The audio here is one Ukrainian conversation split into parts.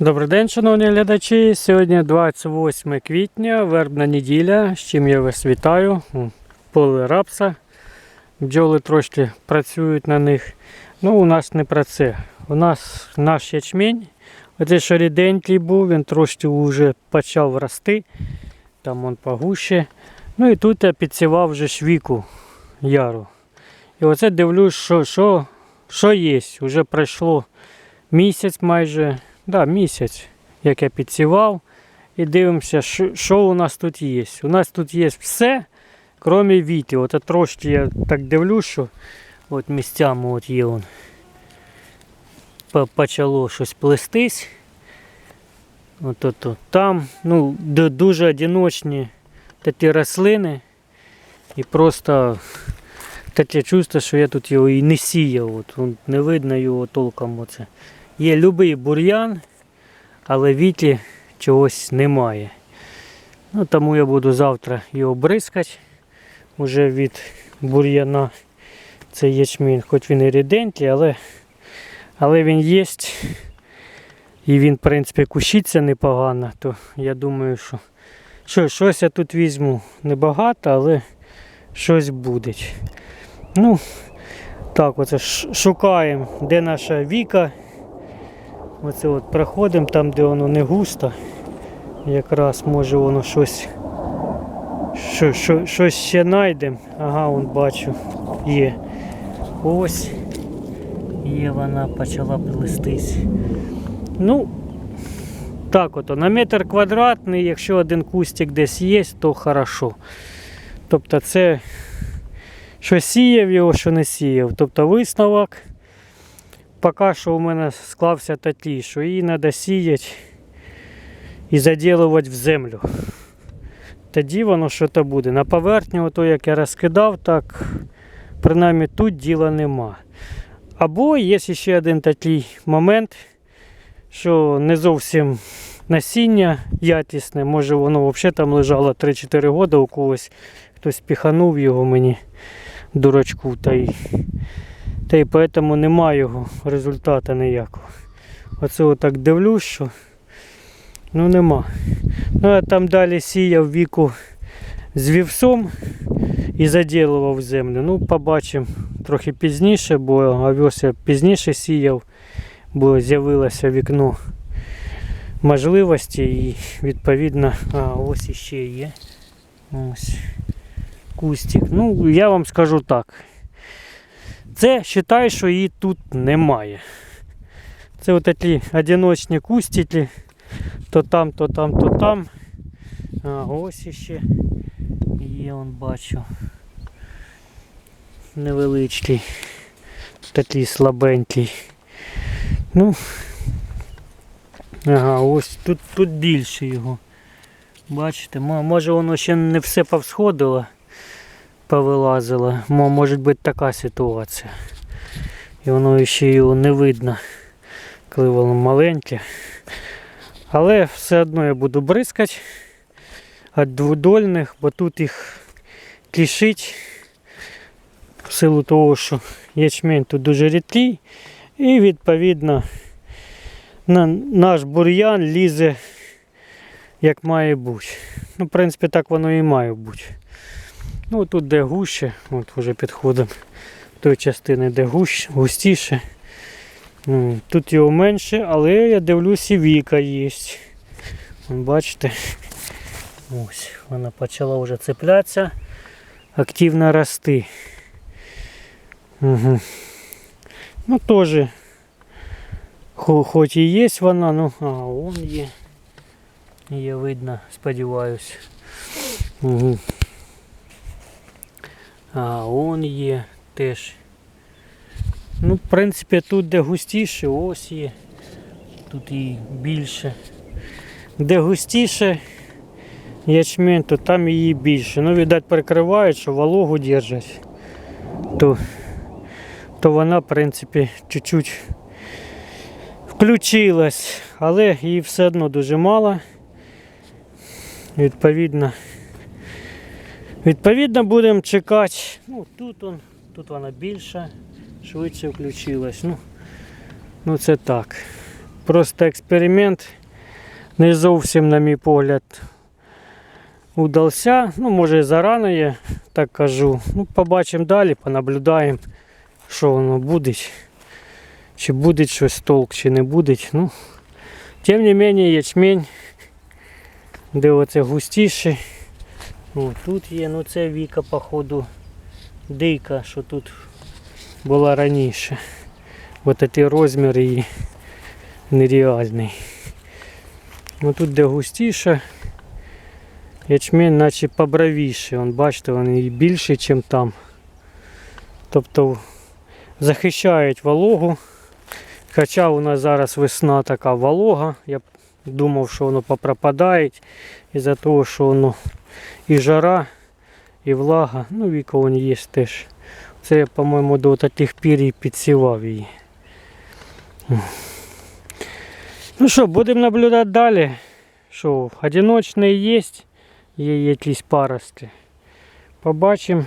Добрий день, шановні глядачі. Сьогодні 28 квітня, вербна неділя, з чим я вас вітаю. Поле рапса. Бджоли трошки працюють на них. Ну, у нас не про це. У нас наш ячмінь. Оцей що ріденький був, він трошки вже почав рости. Там он погуще. Ну і тут я підсівав вже швіку яру. І оце дивлюсь, що, що, що є. Уже пройшло місяць майже. Да, місяць, як я підсівав. І дивимося, що, у нас тут є. У нас тут є все, крім віти. От трошки я так дивлюсь, що от місцями от є он. Почало щось плестись. От, от, от. Там ну, дуже одиночні такі рослини. І просто таке чувство, що я тут його і не сіяв. От, не видно його толком. Оце. Є любий бур'ян, але віті чогось немає. Ну, тому я буду завтра його бризкати уже від бур'яна. Це ячмінь, хоч він і ріденький, але, але він є. І він, в принципі, кущиться непогано, то я думаю, що, що щось я тут візьму небагато, але щось буде. Ну, так, оце шукаємо, де наша Віка. Оце от проходимо там, де воно не густо. Якраз може воно щось. Що, що, щось ще знайдемо. Ага, вон бачу. Є. Ось. Є вона почала плестись. Ну, так от, на метр квадратний, якщо один кустик десь є, то хорошо. Тобто це що сіяв його, що не сіяв. Тобто висновок поки що у мене склався такий, що її треба сіяти і заділувати в землю. Тоді воно що то буде. На поверхню, ото як я розкидав, так принаймні тут діла нема. Або є ще один такий момент, що не зовсім насіння якісне, може воно взагалі там лежало 3-4 роки у когось, хтось піханув його мені, дурачку, та й та й поэтому немає його результату ніякого. Оце отак дивлюсь, що ну нема. Ну я там далі сіяв віку з вівсом і заділував землю. Ну, побачимо трохи пізніше, бо овес я пізніше сіяв, бо з'явилося вікно можливості і відповідно, а ось іще є. Ось кустик. Ну, я вам скажу так. Це вважаю, що її тут немає. Це отакі одиночні кустики. То там, то там, то там. А ось іще є, он бачу. Невеличкий. Такий слабенький. Ну. Ага, ось тут, тут більше його. Бачите, може воно ще не все повсходило повилазило. Мо- Може бути така ситуація. І воно ще його не видно, коли воно маленьке. Але все одно я буду бризкати від дводольних, бо тут їх кишить в силу того, що ячмень тут дуже рідкий. І відповідно на наш бур'ян лізе як має бути. Ну, в принципі, так воно і має бути. Ну, тут де гуще, от вже підходимо до частини, де гуще, густіше. Тут його менше, але я дивлюсь і віка є. Бачите? Ось, вона почала вже цеплятися, активно рости. Угу. Ну теж, хоч і є вона, ну, а, вон є. Є видно, сподіваюсь. Угу. А, он є теж. Ну, в принципі, тут де густіше, ось є. Тут і більше. Де густіше ячмень, то там її більше. Ну, видать, перекривають, що вологу держать. То, то вона, в принципі, чуть-чуть включилась, але її все одно дуже мало. Відповідно. Відповідно, будемо чекати. Ну, тут, он, тут вона більша, швидше включилась. Ну, ну це так. Просто експеримент не зовсім, на мій погляд, удався. Ну, може, і зарано я так кажу. Ну, побачимо далі, понаблюдаємо, що воно буде. Чи буде щось толк, чи не буде. Ну, тим не менше, ячмень, де оце густіше. О, тут є, ну це віка, походу, дика, що тут була раніше. Ось такий розмір її нереальний. Ну тут де густіше, ячмень наче побравіше. Вон, бачите, він і більший, ніж там. Тобто захищають вологу. Хоча у нас зараз весна така волога. Я думав, що воно попропадає із-за того, що воно і жара, і влага. Ну, віка вон є теж. Це я, по-моєму, до таких пір і підсівав її. Ну що, будемо наблюдати далі. Що, одиночний є, є якісь парости. Побачимо.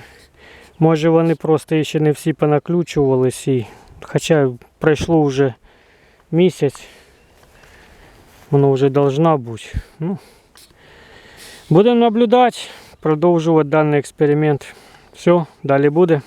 Може вони просто ще не всі понаключувались. Хоча пройшло вже місяць. Воно вже должна бути. Ну, будемо наблюдати, продовжувати даний експеримент. Все, далі буде.